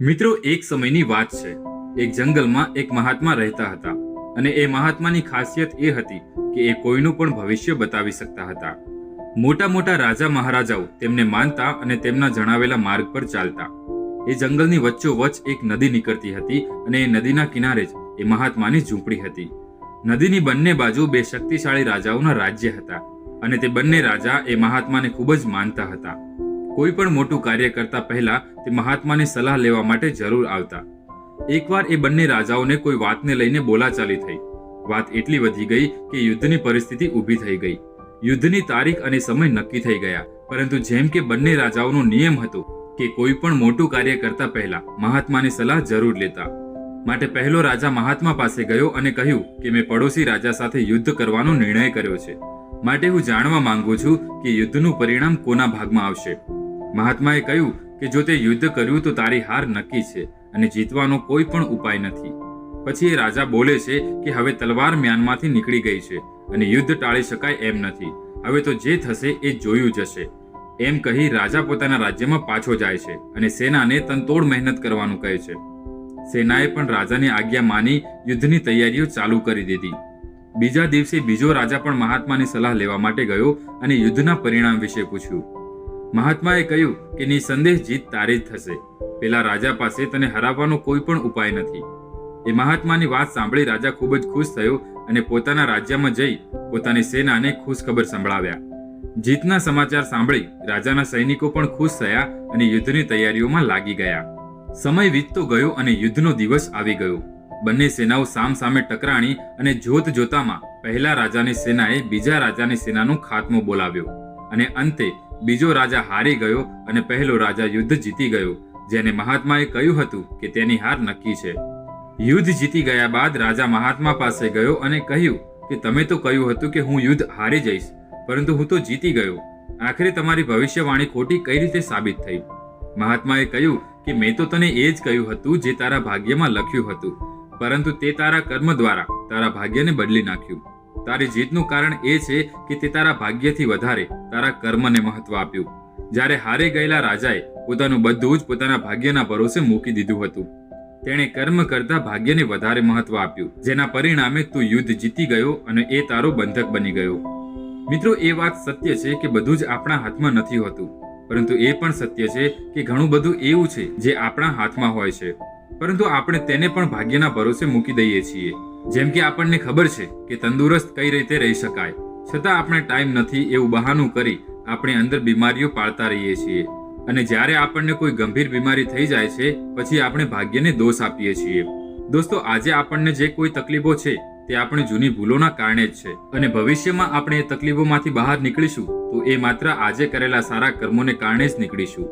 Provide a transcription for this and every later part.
મિત્રો, એક સમયની વાત છે. એક જંગલમાં એક મહાત્મા રહેતા હતા અને એ મહાત્માની ખાસિયત એ હતી કે એ કોઈનું પણ ભવિષ્ય બતાવી શકતા હતા. મોટા મોટા રાજા મહારાજાઓ તેમને માનતા અને તેમના જણાવેલા માર્ગ પર ચાલતા. એ જંગલની વચ્ચોવચ્ચ એક નદી નીકળતી હતી અને એ નદીના કિનારે જ એ મહાત્માની ઝૂંપડી હતી. નદીની બંને બાજુ બે શક્તિશાળી રાજાઓના રાજ્ય હતા અને તે બંને રાજા એ મહાત્માને ખૂબ જ માનતા હતા. કોઈ પણ મોટું કાર્ય કરતા પહેલા તે મહાત્માની સલાહ લેવા માટે જરૂર આવતા. એકવાર એ બંને રાજાઓને કોઈ વાતને લઈને બોલાચાલી થઈ. વાત એટલી વધી ગઈ કે યુદ્ધની પરિસ્થિતિ ઊભી થઈ ગઈ. યુદ્ધની તારીખ અને સમય નક્કી થઈ ગયા, પરંતુ જેમ કે બંને રાજાઓનો નિયમ હતો કે કોઈ પણ મોટું કાર્ય કરતા પહેલા મહાત્માની સલાહ જરૂર લેતા. માટે પહેલો રાજા મહાત્મા પાસે ગયો અને કહ્યું કે મેં પડોશી રાજા સાથે યુદ્ધ કરવાનો નિર્ણય કર્યો છે. માટે હું જાણવા માંગુ છું કે યુદ્ધનું પરિણામ કોના ભાગમાં આવશે? મહાત્માએ કહ્યું કે જો તે યુદ્ધ કર્યું તો તારી હાર નક્કી છે અને જીતવાનો કોઈ પણ ઉપાય નથી. પછી એ રાજા બોલે છે કે હવે તલવાર મ્યાનમાંથી નીકળી ગઈ છે અને યુદ્ધ ટાળી શકાય એમ નથી. હવે તો જે થશે એ જોયું જશે. એમ કહી રાજા પોતાના રાજ્યમાં પાછો જાય છે અને સેનાને તનતોડ મહેનત કરવાનું કહે છે. સેનાએ પણ રાજાની આજ્ઞા માની યુદ્ધની તૈયારીઓ ચાલુ કરી દીધી. બીજા દિવસે બીજો રાજા પણ મહાત્માની સલાહ લેવા માટે ગયો અને યુદ્ધના પરિણામ વિશે પૂછ્યું. મહાત્માએ કહ્યું કે નિસંદેહ જીત તારી જ થશે. પેલા રાજા પાસે તને હરાવવાનો કોઈ પણ ઉપાય નથી. એ મહાત્માની વાત સાંભળી રાજા ખૂબ જ ખુશ થયો અને પોતાના રાજ્યમાં જઈ પોતાની સેનાને ખુશખબર સંભળાવ્યા. જીતના સમાચાર સાંભળી રાજાના સૈનિકો પણ ખુશ થયા અને યુદ્ધની તૈયારીઓમાં લાગી ગયા. સમય વીતતો ગયો અને યુદ્ધનો દિવસ આવી ગયો. બંને સેનાઓ સામ સામે ટકરાણી અને જોત જોતામાં પહેલા રાજાની સેનાએ બીજા રાજાની સેનાનો ખાત્મો બોલાવ્યો અને અંતે બીજો રાજા હારી ગયો અને પહેલો રાજા યુદ્ધ જીતી ગયો, જેને મહાત્માએ કહ્યું હતું કે તેની હાર નક્કી છે. યુદ્ધ જીતી ગયા બાદ રાજા મહાત્મા પાસે ગયો અને કહ્યું કે, તમે તો કહ્યું હતું કે હું યુદ્ધ હારી જઈશ, પરંતુ હું તો જીતી ગયો. આખરે તમારી ભવિષ્યવાણી ખોટી કઈ રીતે સાબિત થઈ? મહાત્માએ કહ્યું કે, મેં તો તને એ જ કહ્યું હતું જે તારા ભાગ્યમાં લખ્યું હતું, પરંતુ તે તારા કર્મ દ્વારા તારા ભાગ્યને બદલી નાખ્યું. તારી જીતનું કારણ એ છે કે તે તારા ભાગ્યથી વધારે તારા કર્મને મહત્વ આપ્યું. જ્યારે હારે ગયેલા રાજાએ પોતાનું બધું જ પોતાના ભાગ્યના ભરોસે મૂકી દીધું હતું. તેણે કર્મ કરતા ભાગ્યને વધારે મહત્વ આપ્યું, જેના પરિણામે તું યુદ્ધ જીતી ગયો અને એ તારો બંધક બની ગયો. મિત્રો, એ વાત સત્ય છે કે બધું જ આપણા હાથમાં નથી હોતું, પરંતુ એ પણ સત્ય છે કે ઘણું બધું એવું છે જે આપણા હાથમાં હોય છે. પરંતુ આપણે તેને પણ ભાગ્યના ભરોસે મૂકી દઈએ છીએ. જેમ કે આપણને ખબર છે કે તંદુરસ્ત કઈ રીતે રહી શકાય. છતાં આપણે ટાઈમ નથી એવું બહાનું કરી આપણે અંદર બીમારીઓ પાળતા રહીએ છીએ. અને જ્યારે આપણને કોઈ ગંભીર બીમારી થઈ જાય છે, પછી આપણે ભાગ્યને દોષ આપીએ છીએ. દોસ્તો, આજે આપણને જે કોઈ તકલીફો છે, તે આપણી જૂની ભૂલોના કારણે જ છે. અને ભવિષ્યમાં આપણે એ તકલીફોમાંથી બહાર નીકળીશું, તો એ માત્ર આજે કરેલા સારા કર્મોને કારણે જ નીકળીશું.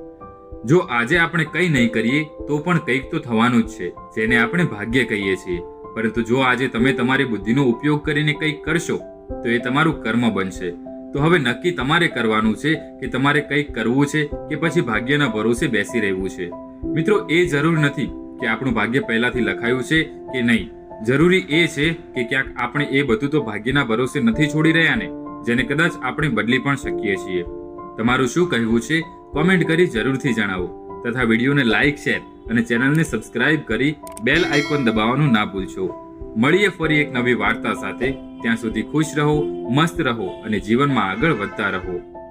જો આજે આપણે કંઈ નહીં કરીએ, તો પણ કંઈક તો થવાનું જ છે, જેને આપણે ભાગ્ય કહીએ છીએ. પરંતુ જો આજે તમે તમારી બુદ્ધિનો ઉપયોગ કરીને કંઈક કરશો, તો એ તમારું કર્મ બનશે. તો હવે નક્કી તમારે કરવાનું છે કે તમારે કંઈક કરવું છે કે પછી ભાગ્યના ભરોસે બેસી રહેવું છે. મિત્રો, એ જરૂર નથી કે આપણું ભાગ્ય પહેલાથી લખાયું છે કે નહીં. જરૂરી એ છે કે ક્યાંક આપણે એ બધું તો ભાગ્યના ભરોસે નથી છોડી રહ્યા ને, જેને કદાચ આપણે બદલી પણ શકીએ છીએ. તમારું શું કહેવું છે? કોમેન્ટ કરી જરૂરથી જણાવો. તથા વિડીયોને લાઇક શેર અને ચેનલને સબસ્ક્રાઇબ કરી બેલ આઇકોન દબાવવાનું ના ભૂલશો. મળીએ ફરી એક નવી વાર્તા સાથે. ત્યાં સુધી ખુશ રહો, મસ્ત રહો અને જીવનમાં આગળ વધતા રહો.